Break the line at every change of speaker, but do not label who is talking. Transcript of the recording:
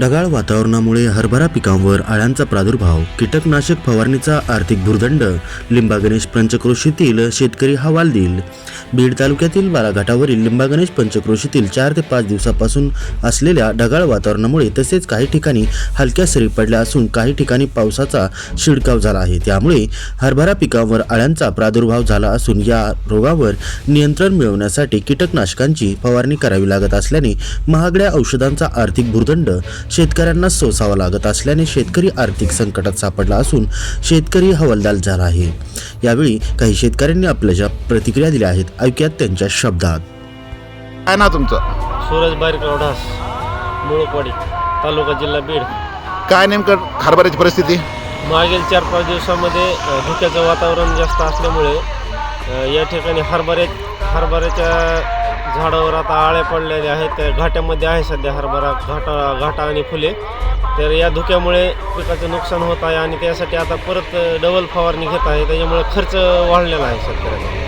ढगाळ वातावरणामुळे हरभरा पिकांवर आळ्यांचा प्रादुर्भाव कीटकनाशक फवारणीचा आर्थिक भुर्दंड लिंबा गणेश पंचक्रोशीतील शेतकरी हवालदिल. बीड तालुक्यातील बालाघाटावरील लिंबागणेश पंचक्रोशीतील चार ते पाच दिवसापासून असलेल्या ढगाळ वातावरणामुळे तसेच काही ठिकाणी हलक्या सरी पडल्या असून काही ठिकाणी पावसाचा शिडकाव झाला आहे. त्यामुळे हरभरा पिकांवर अळ्यांचा प्रादुर्भाव झाला असून या रोगावर नियंत्रण मिळवण्यासाठी कीटकनाशकांची फवारणी करावी लागत असल्याने महागड्या औषधांचा आर्थिक भूर्दंड शेतकऱ्यांना सोसावा लागत असल्याने शेतकरी आर्थिक संकटात सापडला असून शेतकरी हवालदाल झाला आहे. यावेळी काही शेतकऱ्यांनी आपल्या ज्या प्रतिक्रिया दिल्या आहेत ऐक्यात त्यांच्या शब्दात.
काय ना तुमचं?
सूरज बारीकराव ढास मुळकवाडी तालुका जिल्हा बीड.
काय नेमकं हरभऱ्याची परिस्थिती?
मागील चार पाच दिवसामध्ये अ, धुक्याचं वातावरण जास्त असल्यामुळे अ, या ठिकाणी हरभरे हरभऱ्याच्या झाडावर आता आळ्या पडलेल्या आहेत. त्या घाट्यामध्ये आहे सध्या हरभरा घाटा घाटा आणि फुले. तर या धुक्यामुळे पिकाचं नुकसान होत आहे आणि त्यासाठी आता परत डबल फवारणी घेत आहे. त्याच्यामुळे खर्च वाढलेला आहे शेतकऱ्याचा